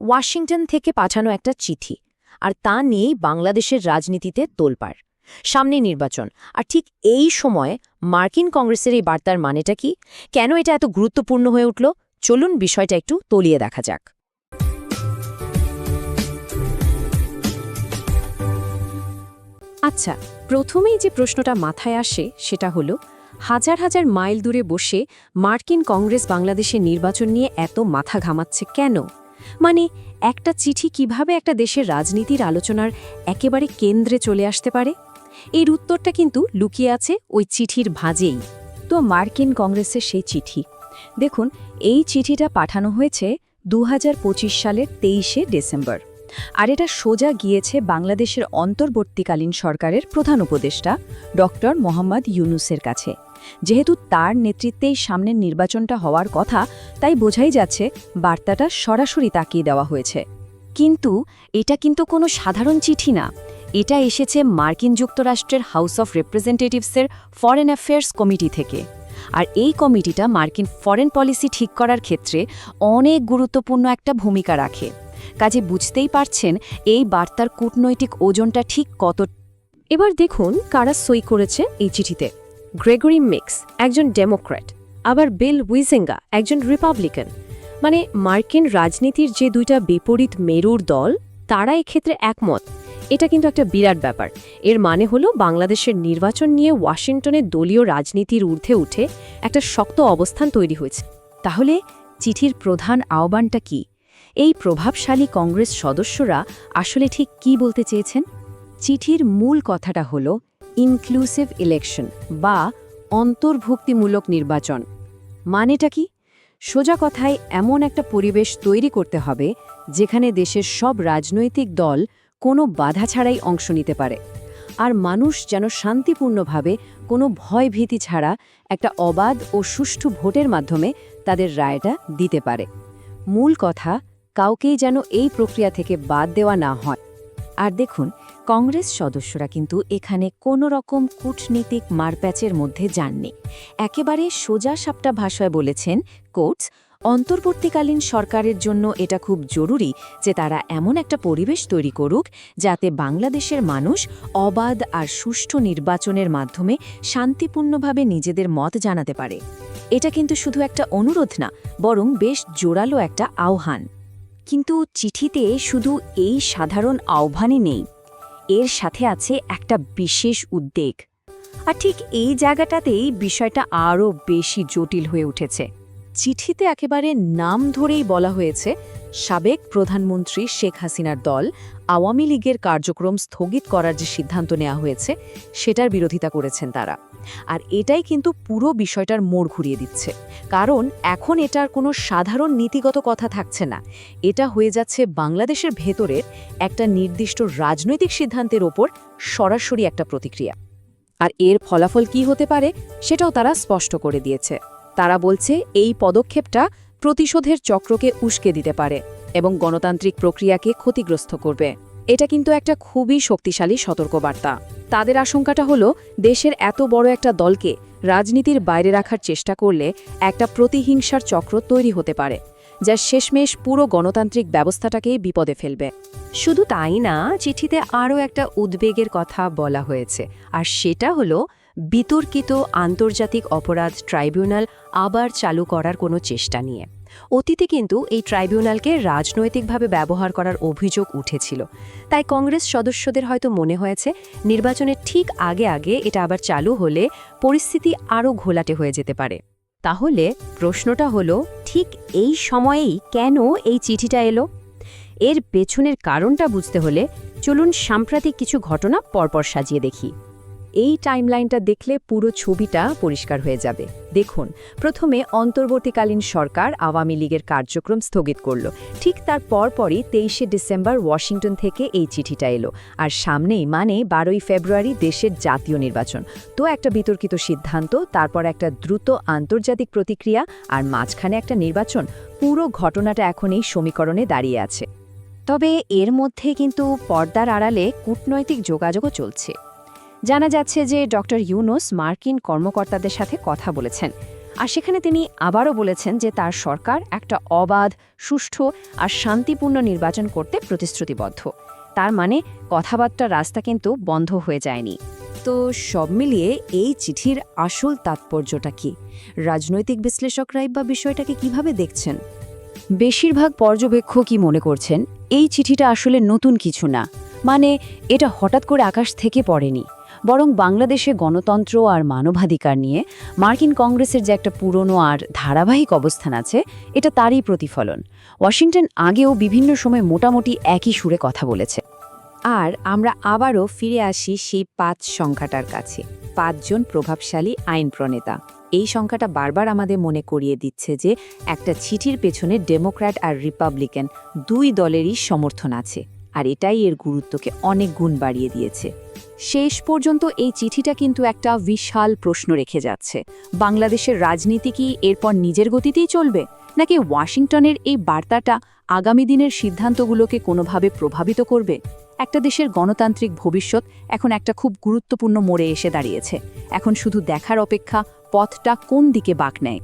Washington থেকে পাঠানো একটা চিঠি, আর তা নিয়েই বাংলাদেশের রাজনীতিতে তোলপাড়। সামনে নির্বাচন, আর ঠিক এই সময়ে মার্কিন কংগ্রেসের এই বার্তার মানেটা কি? কেন এটা এত গুরুত্বপূর্ণ হয়ে উঠল? চলুন বিষয়টা একটু তলিয়ে দেখা যাক। আচ্ছা প্রথমেই যে প্রশ্নটা মাথায় আসে সেটা হলো, হাজার হাজার মাইল দূরে বসে মার্কিন কংগ্রেস বাংলাদেশের নির্বাচন নিয়ে এত মাথা ঘামাচ্ছে কেন? মানে একটা চিঠি কীভাবে একটা দেশের রাজনীতির আলোচনার একেবারে কেন্দ্রে চলে আসতে পারে? এর উত্তরটা কিন্তু লুকিয়ে আছে ওই চিঠির ভাঁজেই। তো মার্কিন কংগ্রেসের সেই চিঠি। দেখুন, এই চিঠিটা পাঠানো হয়েছে দু হাজার পঁচিশ সালের তেইশে ডিসেম্বর। আর এটা সোজা গিয়েছে বাংলাদেশের অন্তর্বর্তীকালীন সরকারের প্রধান উপদেষ্টা ডক্টর মোহাম্মদ ইউনুসের কাছে। যেহেতু তার নেতৃত্বেই সামনের নির্বাচনটা হওয়ার কথা, তাই বোঝাই যাচ্ছে বার্তাটা সরাসরি তাকিয়ে দেওয়া হয়েছে। কিন্তু এটা কিন্তু কোনো সাধারণ চিঠি না। এটা এসেছে মার্কিন যুক্তরাষ্ট্রের হাউস অফ রিপ্রেজেন্টেটিভসের ফরেন অ্যাফেয়ার্স কমিটি থেকে। আর এই কমিটিটা মার্কিন ফরেন পলিসি ঠিক করার ক্ষেত্রে অনেক গুরুত্বপূর্ণ একটা ভূমিকা রাখে। কাজে বুঝতেই পারছেন এই বার্তার কূটনৈতিক ওজনটা ঠিক কত এবার দেখুন কারা সই করেছে এই চিঠিতে। গ্রেগরি মিক্স, একজন ডেমোক্র্যাট, আবার বিল উইজেঙ্গা, একজন রিপাবলিকান। মানে মার্কিন রাজনীতির যে দুইটা বিপরীত মেরুর দল, তারা এক্ষেত্রে একমত। এটা কিন্তু একটা বিরাট ব্যাপার। এর মানে হলো বাংলাদেশের নির্বাচন নিয়ে ওয়াশিংটনের দলীয় রাজনীতির ঊর্ধ্বে উঠে একটা শক্ত অবস্থান তৈরি হয়েছে। তাহলে চিঠির প্রধান আহ্বানটা কি? এই প্রভাবশালী কংগ্রেস সদস্যরা আসলে ঠিক কি বলতে চেয়েছেন? চিঠির মূল কথাটা হল ইনক্লুসিভ ইলেকশন বা অন্তর্ভুক্তিমূলক নির্বাচন। মানেটা কি? সোজা কথায় এমন একটা পরিবেশ তৈরি করতে হবে যেখানে দেশের সব রাজনৈতিক দল কোনো বাধা ছাড়াই অংশ নিতে পারে। আর মানুষ যেন শান্তিপূর্ণভাবে কোনো ভয়ভীতি ছাড়া একটা অবাধ ও সুষ্ঠু ভোটের মাধ্যমে তাদের রায়টা দিতে পারে। মূল কথা, কাউকেই যেন এই প্রক্রিয়া থেকে বাদ দেওয়া না হয়। আর দেখুন কংগ্রেস সদস্যরা কিন্তু এখানে কোনো রকম কূটনীতিক মারপ্যাচের মধ্যে যাননি। একেবারে সোজা সাপটা ভাষায় বলেছেন, কোর্টস, অন্তর্বর্তীকালীন সরকারের জন্য এটা খুব জরুরি যে তারা এমন একটা পরিবেশ তৈরি করুক যাতে বাংলাদেশের মানুষ অবাধ আর সুষ্ঠু নির্বাচনের মাধ্যমে শান্তিপূর্ণভাবে নিজেদের মত জানাতে পারে। এটা কিন্তু শুধু একটা অনুরোধ না, বরং বেশ জোরালো একটা আহ্বান। কিন্তু চিঠিতে শুধু এই সাধারণ আহ্বানই নেই। এর সাথে আছে একটা বিশেষ উদ্বেগ। আর ঠিক এই জায়গাটাতেই বিষয়টা আরও বেশি জটিল হয়ে উঠেছে। চিঠিতে একেবারে নাম ধরেই বলা হয়েছে, সাবেক প্রধানমন্ত্রী শেখ হাসিনার দল আওয়ামী লীগের কার্যক্রম স্থগিত করার যে সিদ্ধান্ত নেওয়া হয়েছে, সেটার বিরোধিতা করেছেন তারা। আর এটাই কিন্তু পুরো বিষয়টার মোড় ঘুরিয়ে দিচ্ছে। কারণ এখন এটার কোনো সাধারণ নীতিগত কথা থাকছে না। এটা হয়ে যাচ্ছে বাংলাদেশের ভেতরের একটা নির্দিষ্ট রাজনৈতিক সিদ্ধান্তের ওপর সরাসরি একটা প্রতিক্রিয়া। আর এর ফলাফল কি হতে পারে, সেটাও তারা স্পষ্ট করে দিয়েছে। তারা বলছে এই পদক্ষেপটা প্রতিশোধের চক্রকে উস্কে দিতে পারে এবং গণতান্ত্রিক প্রক্রিয়াকে ক্ষতিগ্রস্ত করবে। এটা কিন্তু একটা খুবই শক্তিশালী সতর্কবার্তা। তাদের আশঙ্কাটা হলো, দেশের এত বড় একটা দলকে রাজনীতির বাইরে রাখার চেষ্টা করলে একটা প্রতিহিংসার চক্র তৈরি হতে পারে, যা শেষমেশ পুরো গণতান্ত্রিক ব্যবস্থাটাকেই বিপদে ফেলবে। শুধু তাই না, চিঠিতে আরও একটা উদ্বেগের কথা বলা হয়েছে, আর সেটা হলো বিতর্কিত আন্তর্জাতিক অপরাধ ট্রাইব্যুনাল আবার চালু করার কোনো চেষ্টা নিয়ে। অতীতে কিন্তু এই ট্রাইব্যুনালকে রাজনৈতিকভাবে ব্যবহার করার অভিযোগ উঠেছিল। তাই কংগ্রেস সদস্যদের হয়তো মনে হয়েছে, নির্বাচনের ঠিক আগে আগে এটা আবার চালু হলে পরিস্থিতি আরও ঘোলাটে হয়ে যেতে পারে। তাহলে প্রশ্নটা হলো, ঠিক এই সময়েই কেন এই চিঠিটা এলো? এর পেছনের কারণটা বুঝতে হলে চলুন সাম্প্রতিক কিছু ঘটনা পরপর সাজিয়ে দেখি। এই টাইমলাইনটা দেখলে পুরো ছবিটা পরিষ্কার হয়ে যাবে। দেখুন, প্রথমে অন্তর্বর্তীকালীন সরকার আওয়ামী লীগের কার্যক্রম স্থগিত করল। ঠিক তার পরপরই তেইশে ডিসেম্বর ওয়াশিংটন থেকে এই চিঠিটা এলো। আর সামনেই মানে বারোই ফেব্রুয়ারি দেশের জাতীয় নির্বাচন। তো একটা বিতর্কিত সিদ্ধান্ত, তারপর একটা দ্রুত আন্তর্জাতিক প্রতিক্রিয়া আর মাঝখানে একটা নির্বাচন। পুরো ঘটনাটা এখন এই সমীকরণে দাঁড়িয়ে আছে। তবে এর মধ্যে কিন্তু পর্দার আড়ালে কূটনৈতিক যোগাযোগও চলছে। জানা যাচ্ছে যে ডক্টর ইউনুস মার্কিন কর্মকর্তাদের সাথে কথা বলেছেন। আর সেখানে তিনি আবারও বলেছেন যে তার সরকার একটা অবাধ, সুষ্ঠু আর শান্তিপূর্ণ নির্বাচন করতে প্রতিশ্রুতিবদ্ধ। তার মানে কথাবার্তার রাস্তা কিন্তু বন্ধ হয়ে যায়নি। তো সব মিলিয়ে এই চিঠির আসল তাৎপর্যটা কি? রাজনৈতিক বিশ্লেষকরাই বা বিষয়টাকে কীভাবে দেখছেন? বেশিরভাগ পর্যবেক্ষকই মনে করছেন, এই চিঠিটা আসলে নতুন কিছু না। মানে এটা হঠাৎ করে আকাশ থেকে পড়েনি। বরং বাংলাদেশে গণতন্ত্র আর মানবাধিকার নিয়ে মার্কিন কংগ্রেসের যে একটা পুরনো আর ধারাবাহিক অবস্থান আছে, এটা তারই প্রতিফলন। ওয়াশিংটন আগেও বিভিন্ন সময় মোটামুটি একই সুরে কথা বলেছে। আর আমরা আবারও ফিরে আসি সেই পাঁচ সংখ্যাটার কাছে। পাঁচজন প্রভাবশালী আইন প্রণেতা। এই সংখ্যাটা বারবার আমাদের মনে করিয়ে দিচ্ছে যে একটা চিঠির পেছনে ডেমোক্র্যাট আর রিপাবলিকান দুই দলেরই সমর্থন আছে। আর এটাই এর গুরুত্বকে অনেক গুণ বাড়িয়ে দিয়েছে। শেষ পর্যন্ত এই চিঠিটা কিন্তু একটা বিশাল প্রশ্ন রেখে যাচ্ছে। বাংলাদেশের রাজনীতি কি এরপর নিজের গতিতেই চলবে? নাকি ওয়াশিংটনের এই বার্তাটা আগামী দিনের সিদ্ধান্তগুলোকে কোনোভাবে প্রভাবিত করবে? একটা দেশের গণতান্ত্রিক ভবিষ্যৎ এখন একটা খুব গুরুত্বপূর্ণ মোড়ে এসে দাঁড়িয়েছে। এখন শুধু দেখার অপেক্ষা পথটা কোন দিকে বাঁক নেয়?